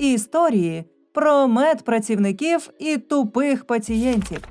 Історії про медпрацівників і тупих пацієнтів.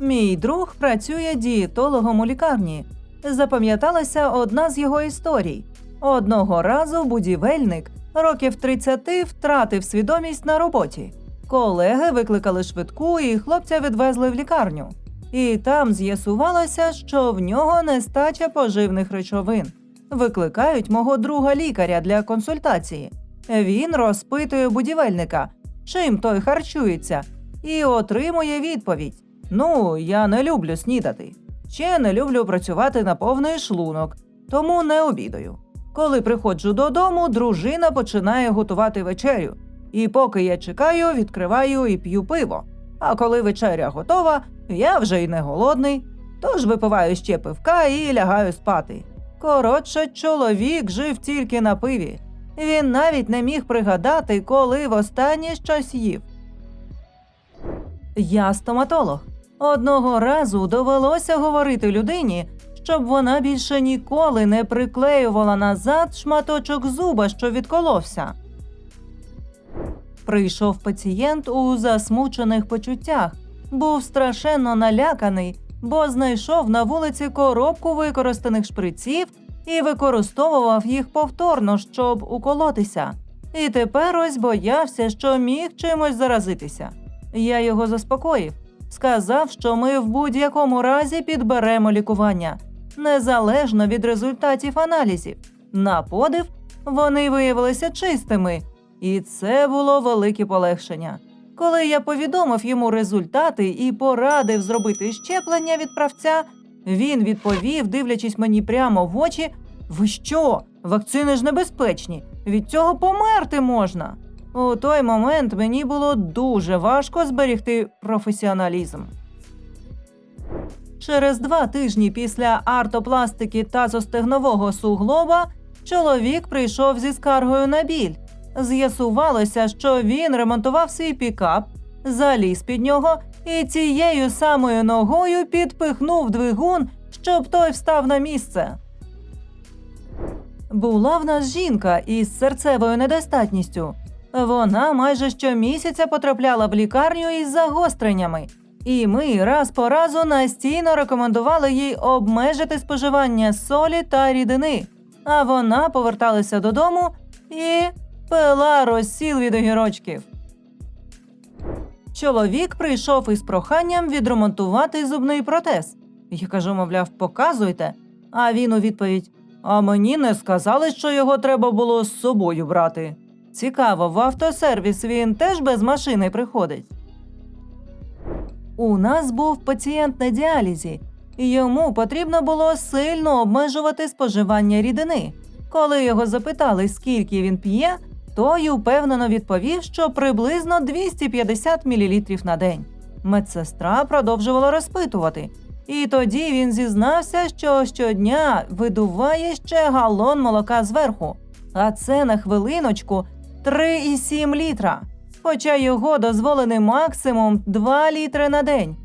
Мій друг працює дієтологом у лікарні. Запам'яталася одна з його історій. Одного разу будівельник років 30 втратив свідомість на роботі. Колеги викликали швидку і хлопця відвезли в лікарню. І там з'ясувалося, що в нього нестача поживних речовин. Викликають мого друга лікаря для консультації. Він розпитує будівельника, чим той харчується, і отримує відповідь: Ну, я не люблю снідати. Ще не люблю працювати на повний шлунок, тому не обідаю. Коли приходжу додому, дружина починає готувати вечерю. І поки я чекаю, відкриваю і п'ю пиво. А коли вечеря готова, я вже й не голодний, тож випиваю ще пивка і лягаю спати. Коротше, чоловік жив тільки на пиві. Він навіть не міг пригадати, коли востаннє щось їв. Я стоматолог. Одного разу довелося говорити людині, щоб вона більше ніколи не приклеювала назад шматочок зуба, що відколовся. Прийшов пацієнт у засмучених почуттях, був страшенно наляканий, бо знайшов на вулиці коробку використаних шприців і використовував їх повторно, щоб уколотися. І тепер ось боявся, що міг чимось заразитися. Я його заспокоїв, сказав, що ми в будь-якому разі підберемо лікування, незалежно від результатів аналізів. На подив вони виявилися чистими, і це було велике полегшення. Коли я повідомив йому результати і порадив зробити щеплення від правця, він відповів, дивлячись мені прямо в очі: Ви що? Вакцини ж небезпечні, від цього померти можна. У той момент мені було дуже важко зберегти професіоналізм. Через два тижні після артопластики тазостегнового суглоба чоловік прийшов зі скаргою на біль. З'ясувалося, що він ремонтував свій пікап, заліз під нього і цією самою ногою підпихнув двигун, щоб той встав на місце. Була в нас жінка із серцевою недостатністю. Вона майже щомісяця потрапляла в лікарню із загостреннями, і ми раз по разу настійно рекомендували їй обмежити споживання солі та рідини. А вона поверталася додому і пила розсіл від огірочків. Чоловік прийшов із проханням відремонтувати зубний протез. Я кажу, мовляв, показуйте. А він у відповідь: А мені не сказали, що його треба було з собою брати. Цікаво, в автосервіс він теж без машини приходить. У нас був пацієнт на діалізі, і йому потрібно було сильно обмежувати споживання рідини. Коли його запитали, скільки він п'є, той упевнено відповів, що приблизно 250 мл на день. Медсестра продовжувала розпитувати. І тоді він зізнався, що щодня видуває ще галон молока зверху, а це на хвилиночку 3,7 літра. Хоча його дозволений максимум 2 літри на день.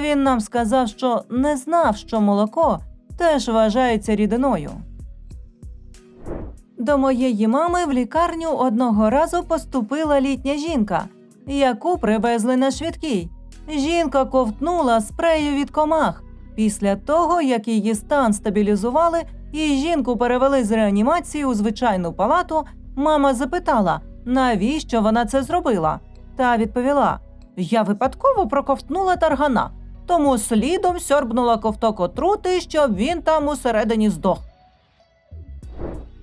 Він нам сказав, що не знав, що молоко теж вважається рідиною. До моєї мами в лікарню одного разу поступила літня жінка, яку привезли на швидкій. Жінка ковтнула спрею від комах. Після того, як її стан стабілізували і жінку перевели з реанімації у звичайну палату, мама запитала, навіщо вона це зробила. Та відповіла: Я випадково проковтнула таргана, тому слідом сьорбнула ковток отрути, щоб він там усередині здох.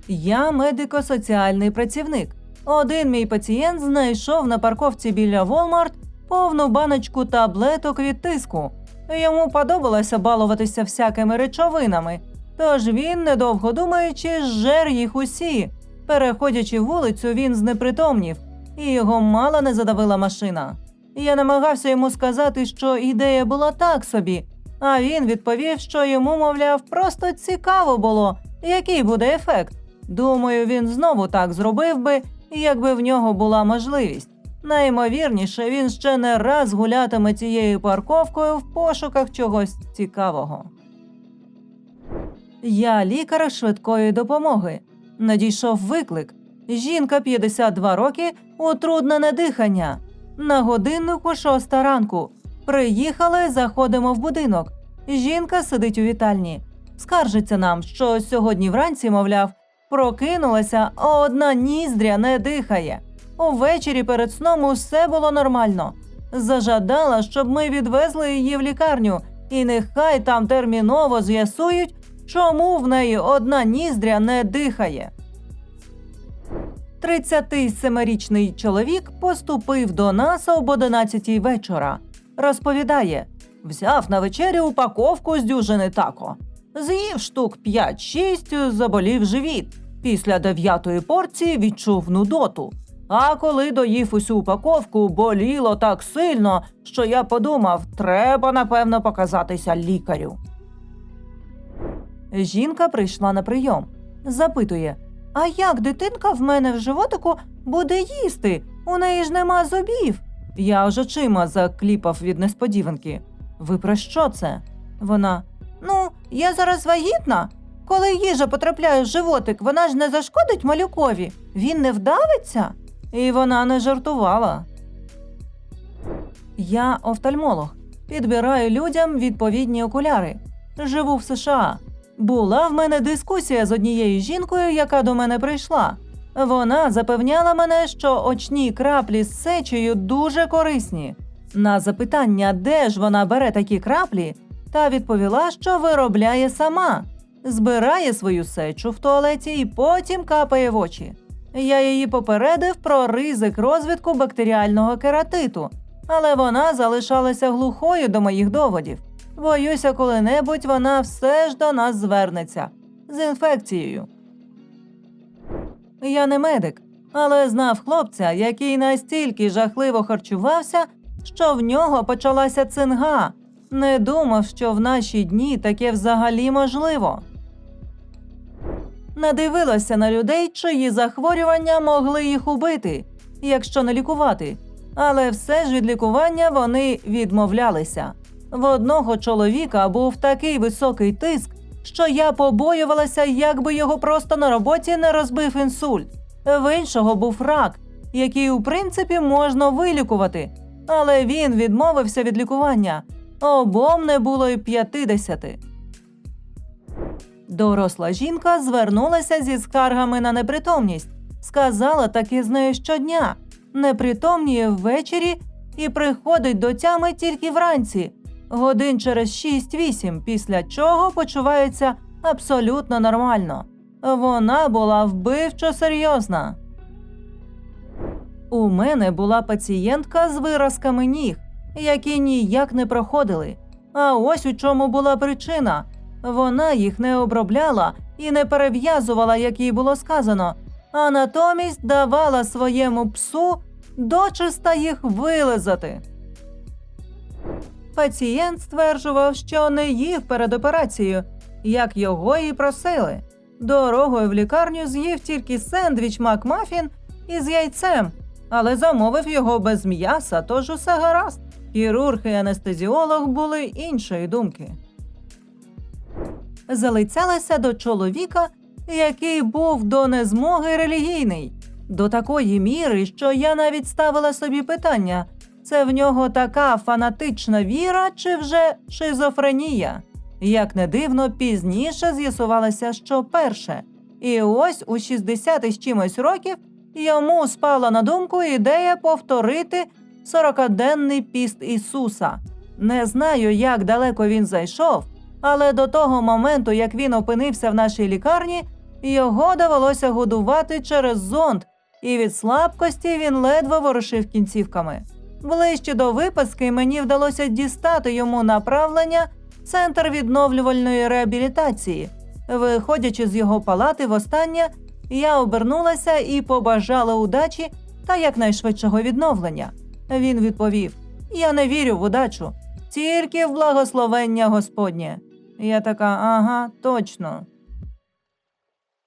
Я медико-соціальний працівник. Один мій пацієнт знайшов на парковці біля Walmart повну баночку таблеток від тиску. Йому подобалося балуватися всякими речовинами, тож він, недовго думаючи, зжер їх усі. Переходячи вулицю, він знепритомнів, і його мало не задавила машина. Я намагався йому сказати, що ідея була так собі, а він відповів, що йому, мовляв, просто цікаво було, який буде ефект. Думаю, він знову так зробив би, якби в нього була можливість. Наймовірніше, він ще не раз гулятиме цією парковкою в пошуках чогось цікавого. Я лікар швидкої допомоги. Надійшов виклик. Жінка 52 роки, утруднене дихання. На годиннику шоста ранку. Приїхали, заходимо в будинок. Жінка сидить у вітальні. Скаржиться нам, що сьогодні вранці, мовляв, прокинулася, а одна ніздря не дихає. Увечері перед сном усе було нормально. Зажадала, щоб ми відвезли її в лікарню, і нехай там терміново з'ясують, чому в неї одна ніздря не дихає. 37-річний чоловік поступив до нас об 11 вечора. Розповідає, взяв на вечерю упаковку з дюжини тако. З'їв штук 5-6, заболів живіт. Після дев'ятої порції відчув нудоту. А коли доїв усю упаковку, боліло так сильно, що я подумав, треба напевно показатися лікарю. Жінка прийшла на прийом. Запитує: А як дитинка в мене в животику буде їсти? У неї ж нема зубів. Я аж очима закліпав від несподіванки. Ви про що це? Вона. Ну, я зараз вагітна. Коли їжа потрапляє в животик, вона ж не зашкодить малюкові. Він не вдавиться. І вона не жартувала. Я офтальмолог. Підбираю людям відповідні окуляри. Живу в США. Була в мене дискусія з однією жінкою, яка до мене прийшла. Вона запевняла мене, що очні краплі з сечею дуже корисні. На запитання, де ж вона бере такі краплі, та відповіла, що виробляє сама, збирає свою сечу в туалеті і потім капає в очі. Я її попередив про ризик розвитку бактеріального кератиту, але вона залишалася глухою до моїх доводів. Боюся, коли-небудь вона все ж до нас звернеться з інфекцією. Я не медик, але знав хлопця, який настільки жахливо харчувався, що в нього почалася цинга. Не думав, що в наші дні таке взагалі можливо. Надивилася на людей, чиї захворювання могли їх убити, якщо не лікувати. Але все ж від лікування вони відмовлялися. В одного чоловіка був такий високий тиск, що я побоювалася, як би його просто на роботі не розбив інсульт. В іншого був рак, який у принципі можна вилікувати, але він відмовився від лікування. Обом не було й 50. Доросла жінка звернулася зі скаргами на непритомність. Сказала таки з нею щодня. Непритомніє ввечері і приходить до тями тільки вранці, годин через 6-8, після чого почувається абсолютно нормально. Вона була вбивчо серйозна. У мене була пацієнтка з виразками ніг, які ніяк не проходили. А ось у чому була причина. Вона їх не обробляла і не перев'язувала, як їй було сказано, а натомість давала своєму псу дочиста їх вилизати. Пацієнт стверджував, що не їв перед операцією, як його і просили. Дорогою в лікарню з'їв тільки сендвіч Макмафін із яйцем, але замовив його без м'яса, тож усе гаразд. Хірург і анестезіолог були іншої думки. Залицялася до чоловіка, який був до незмоги релігійний, до такої міри, що я навіть ставила собі питання: це в нього така фанатична віра чи вже шизофренія? Як не дивно, пізніше з'ясувалося, що перше. І ось у 60 з чимось років йому спала на думку ідея повторити 40-денний піст Ісуса. Не знаю, як далеко він зайшов, але до того моменту, як він опинився в нашій лікарні, його довелося годувати через зонд, і від слабкості він ледве ворушив кінцівками. Ближче до виписки мені вдалося дістати йому направлення в центр відновлювальної реабілітації. Виходячи з його палати востаннє, я обернулася і побажала удачі та якнайшвидшого відновлення. Він відповів: Я не вірю в удачу, тільки в благословення Господнє. Я така, ага, точно.